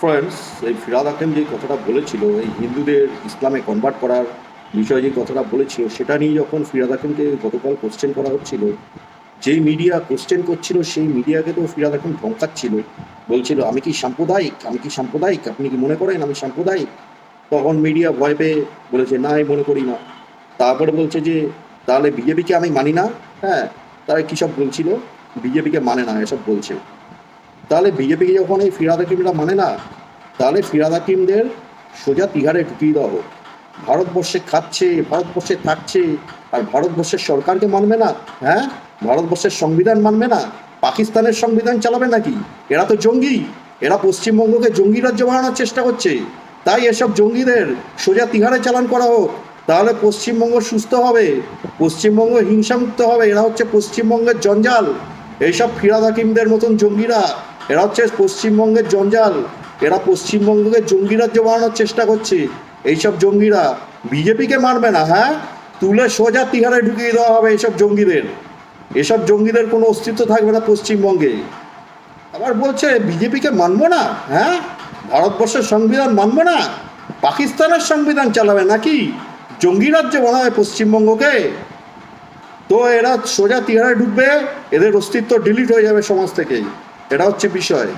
Friends এই ফিরাদ হাকিম যে কথাটা বলেছিল, এই হিন্দুদের ইসলামে কনভার্ট করার বিষয়ে যে কথাটা বলেছিল, সেটা নিয়ে যখন ফিরাদ হাকিমকে গতকাল কোশ্চেন করা হচ্ছিল, যেই মিডিয়া কোশ্চেন করছিল, সেই মিডিয়াকে তো ফিরাদ হাকিম ধমকাচ্ছিল। বলছিল, আমি কি সাম্প্রদায়িক? আমি কি সাম্প্রদায়িক? আপনি কি মনে করেন আমি সাম্প্রদায়িক? তখন মিডিয়া ভয় পেয়ে বলেছে, না, আমি মনে করি না। তারপরে বলছে যে, তাহলে বিজেপিকে আমি মানি না? হ্যাঁ তারা কী সব বলছিল? বিজেপিকে মানে না, এসব বলছে। তাহলে বিজেপিকে যখন এই ফিরাদ হাকিমরা মানে না, তাহলে ফিরাদ হাকিমদের সোজা তিহারে ঢুকিয়ে দেওয়া হোক। ভারতবর্ষে খাচ্ছে, ভারতবর্ষে থাকছে, আর ভারতবর্ষের সরকারকে মানবে না হ্যাঁ? ভারতবর্ষের সংবিধান মানবে না, পাকিস্তানের সংবিধান চালাবে নাকি? এরা তো জঙ্গি, এরা পশ্চিমবঙ্গকে জঙ্গি রাজ্য বানানোর চেষ্টা করছে। তাই এসব জঙ্গিদের সোজা তিহারে চালান করা হোক। তাহলে পশ্চিমবঙ্গ সুস্থ হবে, পশ্চিমবঙ্গ হিংসামুক্ত হবে, এরা হচ্ছে পশ্চিমবঙ্গের জঞ্জাল। এইসব ফিরাদ হাকিমদের মতন জঙ্গিরা এরা হচ্ছে পশ্চিমবঙ্গের জঞ্জাল। এরা পশ্চিমবঙ্গকে জঙ্গি রাজ্য বানানোর চেষ্টা করছে। এইসব জঙ্গিরা বিজেপিকে মারবে না হ্যাঁ? তুলে সোজা তিহারে ঢুকিয়ে দেওয়া হবে এইসব জঙ্গিদের। এসব জঙ্গিদের কোনো অস্তিত্ব থাকবে না পশ্চিমবঙ্গে। আবার বলছে, বিজেপিকে মানবো না হ্যাঁ? ভারতবর্ষের সংবিধান মানবো না? পাকিস্তানের সংবিধান চালাবে নাকি? জঙ্গি রাজ্য বানাবে পশ্চিমবঙ্গকে? তো এরা সোজা তিহারে ঢুকবে, এদের অস্তিত্ব ডিলিট হয়ে যাবে সমাজ থেকে। এটা হচ্ছে বিষয়।